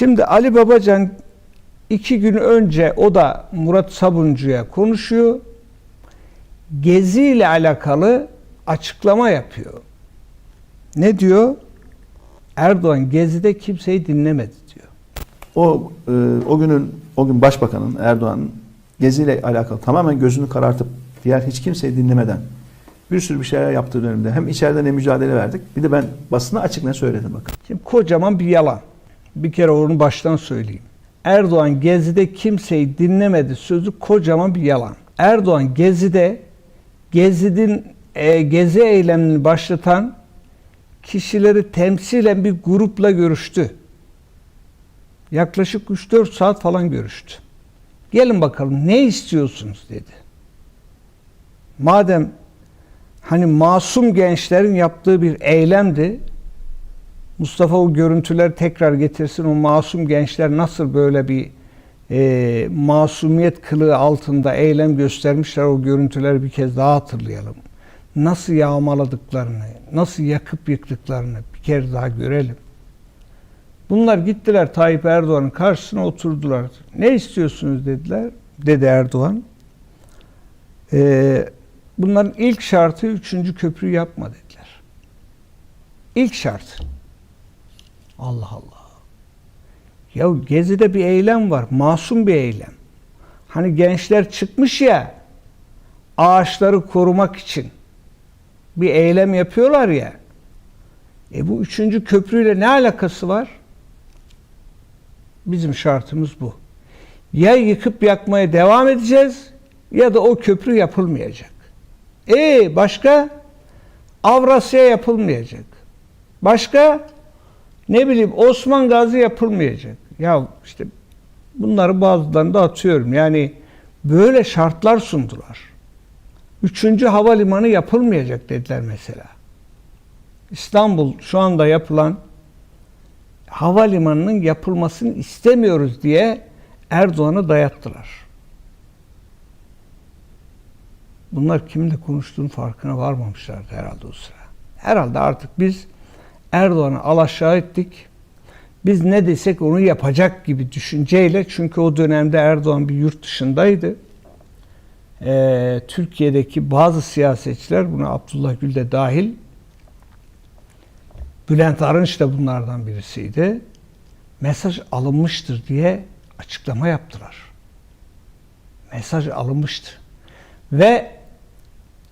Şimdi Ali Babacan iki gün önce o da Murat Sabuncu'ya konuşuyor. Gezi ile alakalı açıklama yapıyor. Ne diyor? Erdoğan Gezi'de kimseyi dinlemedi diyor. O e, o günün o gün başbakanın Erdoğan'ın geziyle alakalı tamamen gözünü karartıp diğer hiç kimseyi dinlemeden bir sürü bir şeyler yaptığı dönemde hem içeride ne mücadele verdik bir de ben basına açık ne söyledim bakın. Şimdi kocaman bir yalan. Bir kere onu baştan söyleyeyim. Erdoğan Gezi'de kimseyi dinlemedi sözü kocaman bir yalan. Erdoğan Gezi'de Gezi'nin e, Gezi eylemini başlatan kişileri temsilen bir grupla görüştü. Yaklaşık 3-4 saat falan görüştü. Gelin bakalım ne istiyorsunuz dedi. Madem hani masum gençlerin yaptığı bir eylemdi. Mustafa o görüntüleri tekrar getirsin. O masum gençler nasıl böyle bir e, masumiyet kılığı altında eylem göstermişler o görüntüleri bir kez daha hatırlayalım. Nasıl yağmaladıklarını, nasıl yakıp yıktıklarını bir kere daha görelim. Bunlar gittiler Tayyip Erdoğan'ın karşısına oturdular. Ne istiyorsunuz dediler. Dedi Erdoğan. Ee, bunların ilk şartı üçüncü köprü yapma dediler. İlk şart. Allah Allah. Ya Gezi'de bir eylem var. Masum bir eylem. Hani gençler çıkmış ya ağaçları korumak için bir eylem yapıyorlar ya. E bu üçüncü köprüyle ne alakası var? Bizim şartımız bu. Ya yıkıp yakmaya devam edeceğiz ya da o köprü yapılmayacak. E başka? Avrasya yapılmayacak. Başka? Ne bileyim Osman Gazi yapılmayacak. Ya işte bunları bazılarını da atıyorum. Yani böyle şartlar sundular. Üçüncü havalimanı yapılmayacak dediler mesela. İstanbul şu anda yapılan havalimanının yapılmasını istemiyoruz diye Erdoğan'a dayattılar. Bunlar kiminle konuştuğunun farkına varmamışlardı herhalde o sıra. Herhalde artık biz Erdoğan'ı alaşağı ettik. Biz ne desek onu yapacak gibi düşünceyle çünkü o dönemde Erdoğan bir yurt dışındaydı. Ee, Türkiye'deki bazı siyasetçiler buna Abdullah Gül de dahil Bülent Arınç da bunlardan birisiydi. Mesaj alınmıştır diye açıklama yaptılar. Mesaj alınmıştı. Ve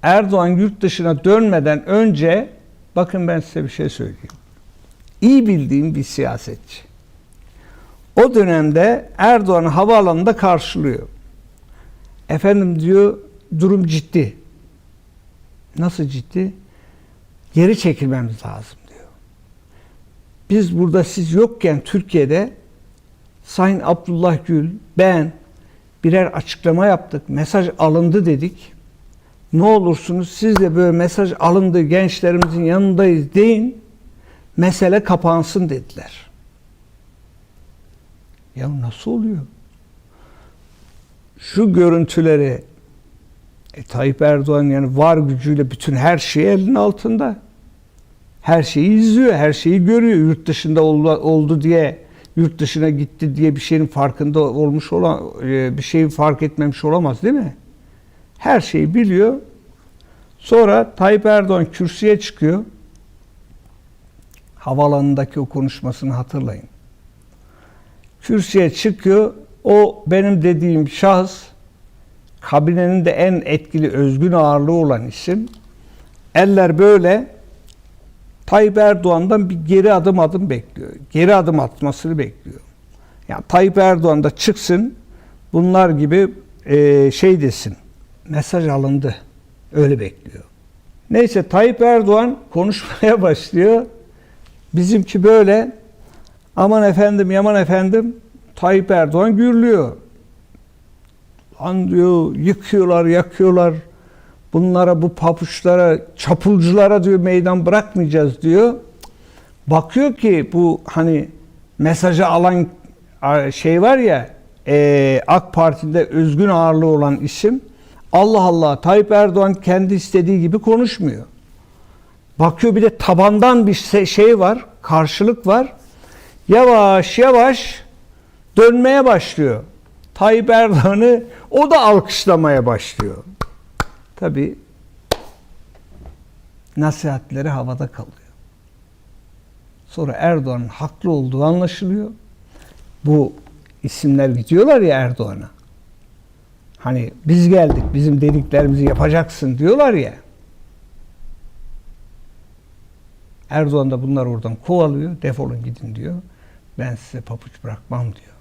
Erdoğan yurt dışına dönmeden önce bakın ben size bir şey söyleyeyim. İyi bildiğim bir siyasetçi. O dönemde Erdoğan'ı havaalanında karşılıyor. Efendim diyor durum ciddi. Nasıl ciddi? Geri çekilmemiz lazım diyor. Biz burada siz yokken Türkiye'de Sayın Abdullah Gül, ben birer açıklama yaptık. Mesaj alındı dedik. Ne olursunuz siz de böyle mesaj alındı gençlerimizin yanındayız deyin. Mesele kapansın dediler. Ya nasıl oluyor? Şu görüntüleri e, Tayyip Erdoğan yani var gücüyle bütün her şeyi elinin altında. Her şeyi izliyor, her şeyi görüyor. Yurt dışında oldu, oldu diye, yurt dışına gitti diye bir şeyin farkında olmuş olan, e, bir şeyi fark etmemiş olamaz değil mi? Her şeyi biliyor. Sonra Tayyip Erdoğan kürsüye çıkıyor. Havalanındaki o konuşmasını hatırlayın. Kürsüye çıkıyor. O benim dediğim şahıs kabinenin de en etkili özgün ağırlığı olan isim. Eller böyle Tayyip Erdoğan'dan bir geri adım adım bekliyor. Geri adım atmasını bekliyor. Yani Tayyip Erdoğan da çıksın bunlar gibi e, şey desin. Mesaj alındı. Öyle bekliyor. Neyse Tayyip Erdoğan konuşmaya başlıyor. Bizimki böyle aman efendim yaman efendim Tayyip Erdoğan gürlüyor. Lan diyor yıkıyorlar yakıyorlar bunlara bu papuçlara çapulculara diyor meydan bırakmayacağız diyor. Bakıyor ki bu hani mesajı alan şey var ya e, AK Parti'de özgün ağırlığı olan isim Allah Allah Tayyip Erdoğan kendi istediği gibi konuşmuyor. Bakıyor bir de tabandan bir şey var, karşılık var. yavaş yavaş dönmeye başlıyor. Tayyip Erdoğan'ı o da alkışlamaya başlıyor. Tabi nasihatleri havada kalıyor. Sonra Erdoğan'ın haklı olduğu anlaşılıyor. Bu isimler gidiyorlar ya Erdoğan'a. Hani biz geldik, bizim dediklerimizi yapacaksın diyorlar ya. Erdoğan da bunlar oradan kovalıyor, defolun gidin diyor. Ben size papuç bırakmam diyor.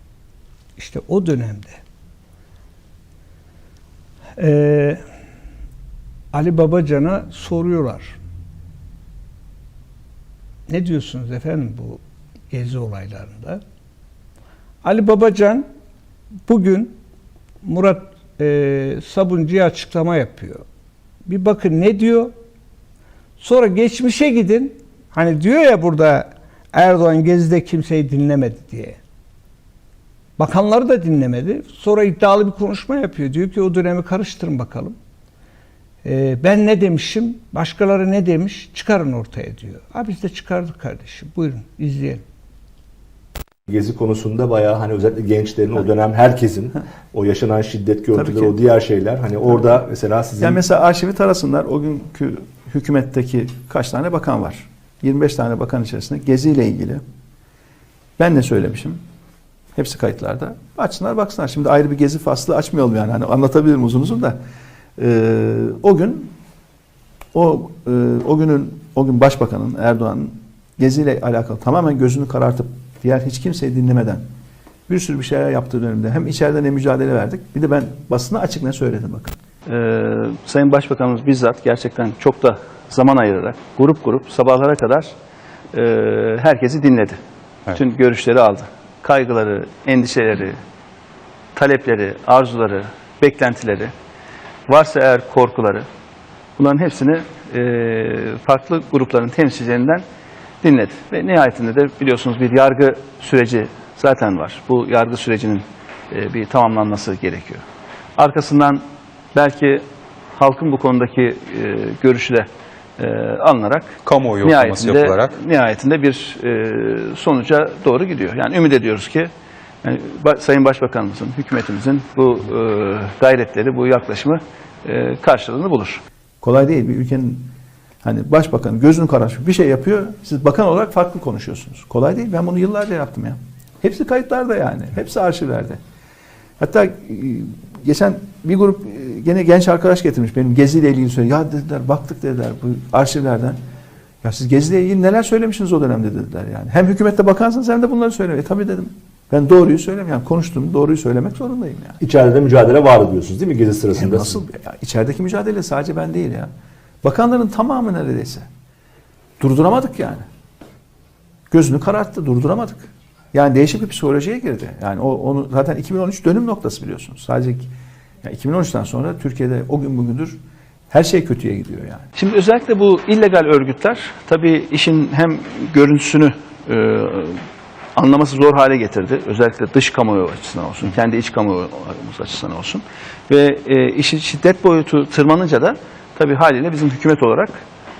İşte o dönemde eee, Ali Babacan'a soruyorlar. Ne diyorsunuz efendim bu gezi olaylarında? Ali Babacan bugün Murat eee Sabuncu'ya açıklama yapıyor. Bir bakın ne diyor? Sonra geçmişe gidin. Hani diyor ya burada Erdoğan gezide kimseyi dinlemedi diye. Bakanları da dinlemedi. Sonra iddialı bir konuşma yapıyor. Diyor ki o dönemi karıştırın bakalım. Ee, ben ne demişim, başkaları ne demiş çıkarın ortaya diyor. Ha biz de çıkardık kardeşim. Buyurun izleyelim. Gezi konusunda bayağı hani özellikle gençlerin o dönem herkesin o yaşanan şiddet görüntüleri o diğer şeyler hani orada mesela sizin Yani mesela arşivi tarasınlar. O günkü hükümetteki kaç tane bakan var? 25 tane bakan içerisinde geziyle ilgili. Ben ne söylemişim? Hepsi kayıtlarda. Açsınlar baksınlar. Şimdi ayrı bir gezi faslı açmayalım yani. Hani anlatabilirim uzun uzun da. Ee, o gün o e, o günün o gün başbakanın Erdoğan'ın geziyle alakalı tamamen gözünü karartıp diğer hiç kimseyi dinlemeden bir sürü bir şeyler yaptığı dönemde hem içeride ne mücadele verdik. Bir de ben basına açık ne söyledim bakın. Ee, Sayın Başbakanımız bizzat gerçekten çok da zaman ayırarak grup grup sabahlara kadar e, herkesi dinledi. Bütün görüşleri aldı. Kaygıları, endişeleri, talepleri, arzuları, beklentileri, varsa eğer korkuları bunların hepsini e, farklı grupların temsilcilerinden dinledi. Ve nihayetinde de biliyorsunuz bir yargı süreci zaten var. Bu yargı sürecinin e, bir tamamlanması gerekiyor. Arkasından belki halkın bu konudaki e, görüşü de e, alınarak Kamuoyu yoklaması nihayetinde, yapılarak. nihayetinde bir e, sonuca doğru gidiyor. Yani ümit ediyoruz ki yani, Sayın Başbakanımızın, hükümetimizin bu e, gayretleri, bu yaklaşımı e, karşılığını bulur. Kolay değil bir ülkenin hani başbakan gözünü karartmış bir şey yapıyor. Siz bakan olarak farklı konuşuyorsunuz. Kolay değil. Ben bunu yıllarca yaptım ya. Hepsi kayıtlarda yani. Hepsi arşivlerde. Hatta e, geçen bir grup e, gene genç arkadaş getirmiş benim geziyle ilgili söylüyor. Ya dediler baktık dediler bu arşivlerden. Ya siz geziyle ilgili neler söylemişsiniz o dönemde dediler yani. Hem hükümette bakansınız hem de bunları söylemeyin. E, tabii dedim. Ben doğruyu söyleyeyim. Yani konuştuğum doğruyu söylemek zorundayım yani. içeride de mücadele vardı diyorsunuz değil mi gezi sırasında? Hem nasıl? Ya, içerideki mücadele sadece ben değil ya. Bakanların tamamı neredeyse. Durduramadık yani. Gözünü kararttı, durduramadık. Yani değişik bir psikolojiye girdi. Yani o onu zaten 2013 dönüm noktası biliyorsunuz. Sadece yani 2013'ten sonra Türkiye'de o gün bugündür her şey kötüye gidiyor yani. Şimdi özellikle bu illegal örgütler tabii işin hem görüntüsünü e, anlaması zor hale getirdi. Özellikle dış kamuoyu açısından olsun, kendi iç kamuoyumuz açısından olsun. Ve e, işin şiddet boyutu tırmanınca da tabii haliyle bizim hükümet olarak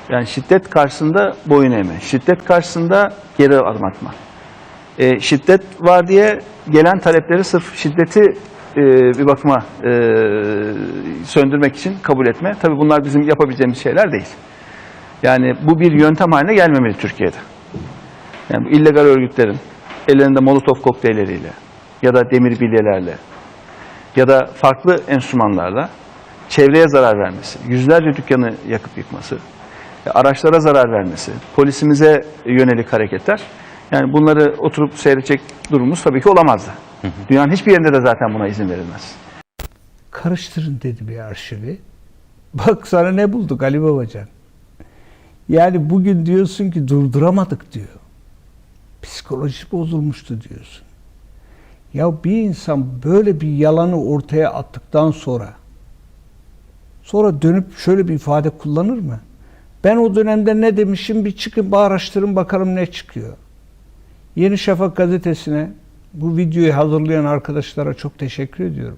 yani şiddet karşısında boyun eğme, şiddet karşısında geri adım atma. E, şiddet var diye gelen talepleri sırf şiddeti e, bir bakıma e, söndürmek için kabul etme. Tabii bunlar bizim yapabileceğimiz şeyler değil. Yani bu bir yöntem haline gelmemeli Türkiye'de. Yani bu illegal örgütlerin ellerinde molotof kokteylleriyle ya da demir bilyelerle ya da farklı enstrümanlarla çevreye zarar vermesi, yüzlerce dükkanı yakıp yıkması, araçlara zarar vermesi, polisimize yönelik hareketler yani bunları oturup seyredecek durumumuz tabii ki olamazdı. Dünyanın hiçbir yerinde de zaten buna izin verilmez. karıştırın dedi bir arşivi. Bak sana ne bulduk Ali Babacan. Yani bugün diyorsun ki durduramadık diyor. Psikoloji bozulmuştu diyorsun. Ya bir insan böyle bir yalanı ortaya attıktan sonra sonra dönüp şöyle bir ifade kullanır mı? Ben o dönemde ne demişim bir çıkın bir araştırın bakalım ne çıkıyor. Yeni Şafak gazetesine bu videoyu hazırlayan arkadaşlara çok teşekkür ediyorum.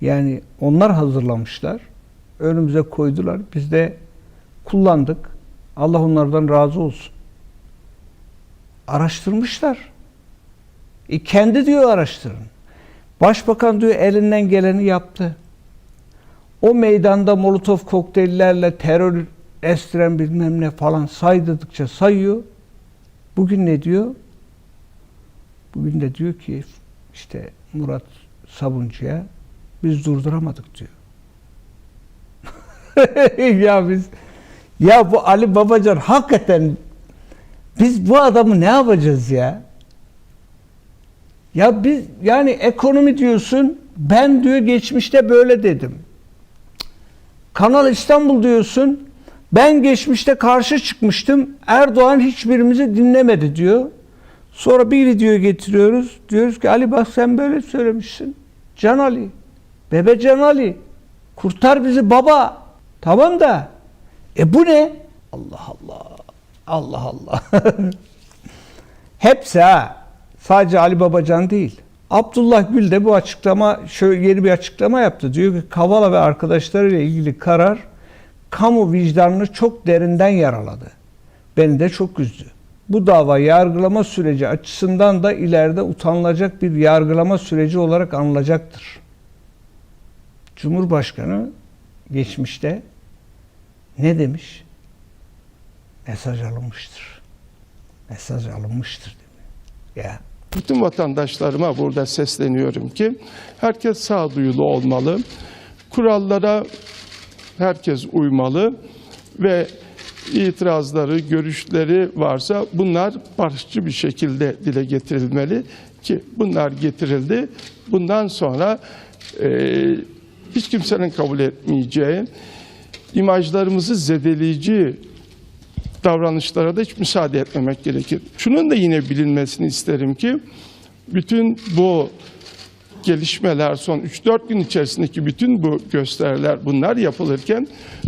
Yani onlar hazırlamışlar. Önümüze koydular. Biz de kullandık. Allah onlardan razı olsun. Araştırmışlar. E kendi diyor araştırın. Başbakan diyor elinden geleni yaptı. O meydanda molotof kokteyllerle terör estiren bilmem ne falan saydıkça sayıyor. Bugün ne diyor? Bugün de diyor ki işte Murat Sabuncu'ya biz durduramadık diyor. ya biz ya bu Ali Babacan hakikaten biz bu adamı ne yapacağız ya? Ya biz yani ekonomi diyorsun ben diyor geçmişte böyle dedim. Kanal İstanbul diyorsun ben geçmişte karşı çıkmıştım Erdoğan hiçbirimizi dinlemedi diyor. Sonra bir video getiriyoruz. Diyoruz ki Ali bak sen böyle söylemişsin. Can Ali. Bebe Can Ali. Kurtar bizi baba. Tamam da. E bu ne? Allah Allah. Allah Allah. Hepsi ha. Sadece Ali Babacan değil. Abdullah Gül de bu açıklama şöyle yeni bir açıklama yaptı. Diyor ki Kavala ve arkadaşlarıyla ilgili karar kamu vicdanını çok derinden yaraladı. Beni de çok üzdü. Bu dava yargılama süreci açısından da ileride utanılacak bir yargılama süreci olarak anılacaktır. Cumhurbaşkanı geçmişte ne demiş? Mesaj alınmıştır. Mesaj alınmıştır demiş. Ya Bütün vatandaşlarıma burada sesleniyorum ki herkes sağduyulu olmalı. Kurallara herkes uymalı ve itirazları, görüşleri varsa bunlar barışçı bir şekilde dile getirilmeli ki bunlar getirildi. Bundan sonra eee, hiç kimsenin kabul etmeyeceği, imajlarımızı zedeleyici davranışlara da hiç müsaade etmemek gerekir. Şunun da yine bilinmesini isterim ki bütün bu gelişmeler son 3-4 gün içerisindeki bütün bu gösteriler bunlar yapılırken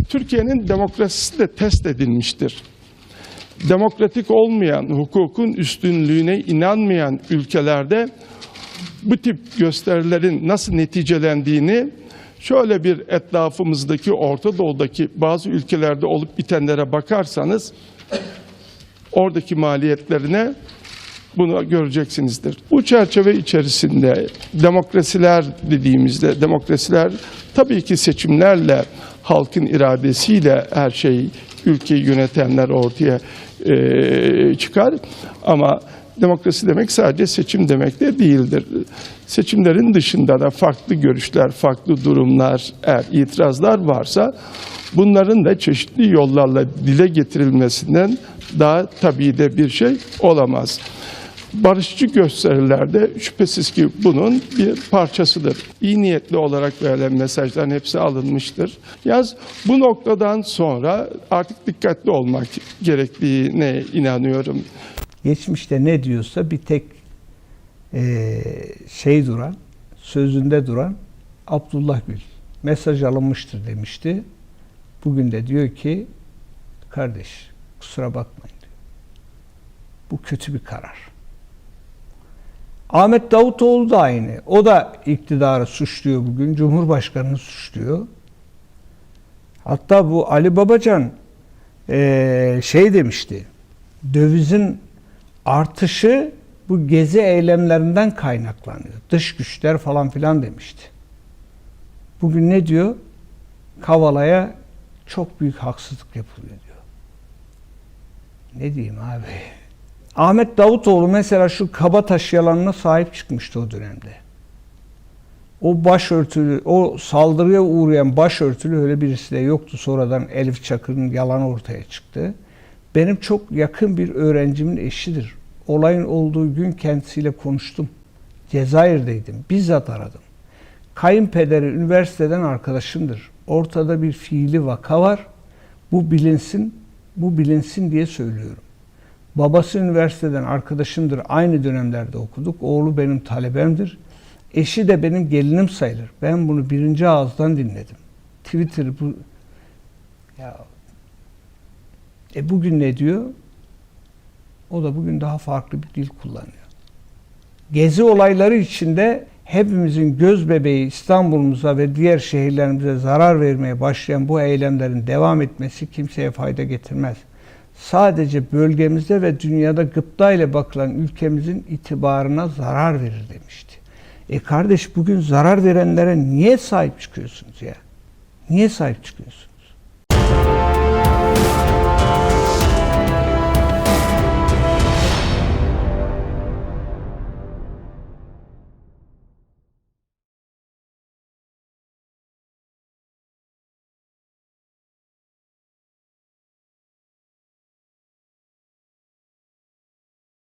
Türkiye'nin demokrasisi de test edilmiştir. Demokratik olmayan, hukukun üstünlüğüne inanmayan ülkelerde bu tip gösterilerin nasıl neticelendiğini şöyle bir etrafımızdaki Orta Doğu'daki bazı ülkelerde olup bitenlere bakarsanız oradaki maliyetlerine bunu göreceksinizdir. Bu çerçeve içerisinde demokrasiler dediğimizde demokrasiler tabii ki seçimlerle halkın iradesiyle her şey ülkeyi yönetenler ortaya eee, çıkar ama demokrasi demek sadece seçim demek de değildir. Seçimlerin dışında da farklı görüşler, farklı durumlar, eğer itirazlar varsa bunların da çeşitli yollarla dile getirilmesinden daha tabii de bir şey olamaz. Barışçı gösterilerde şüphesiz ki bunun bir parçasıdır. İyi niyetli olarak verilen mesajların hepsi alınmıştır. Yaz bu noktadan sonra artık dikkatli olmak gerektiğine inanıyorum. Geçmişte ne diyorsa bir tek eee, şey duran, sözünde duran Abdullah Gül. Mesaj alınmıştır demişti. Bugün de diyor ki kardeş kusura bakmayın. Bu kötü bir karar. Ahmet Davutoğlu da aynı. O da iktidarı suçluyor bugün. Cumhurbaşkanını suçluyor. Hatta bu Ali Babacan eee, şey demişti. Dövizin artışı bu gezi eylemlerinden kaynaklanıyor. Dış güçler falan filan demişti. Bugün ne diyor? Kavala'ya çok büyük haksızlık yapılıyor diyor. Ne diyeyim abi? Ahmet Davutoğlu mesela şu Kabataş yalanına sahip çıkmıştı o dönemde. O başörtülü, o saldırıya uğrayan başörtülü öyle birisi de yoktu. Sonradan Elif Çakır'ın yalanı ortaya çıktı. Benim çok yakın bir öğrencimin eşidir. Olayın olduğu gün kendisiyle konuştum. Cezayir'deydim. Bizzat aradım. Kayınpederi üniversiteden arkadaşımdır. Ortada bir fiili vaka var. Bu bilinsin, bu bilinsin diye söylüyorum. Babası üniversiteden arkadaşımdır. Aynı dönemlerde okuduk. Oğlu benim talebemdir. Eşi de benim gelinim sayılır. Ben bunu birinci ağızdan dinledim. Twitter bu ya e bugün ne diyor? O da bugün daha farklı bir dil kullanıyor. Gezi olayları içinde hepimizin göz bebeği İstanbul'umuza ve diğer şehirlerimize zarar vermeye başlayan bu eylemlerin devam etmesi kimseye fayda getirmez. sadece bölgemizde ve dünyada gıpta ile bakılan ülkemizin itibarına zarar verir demişti. E kardeş bugün zarar verenlere niye sahip çıkıyorsunuz ya? Niye sahip çıkıyorsun?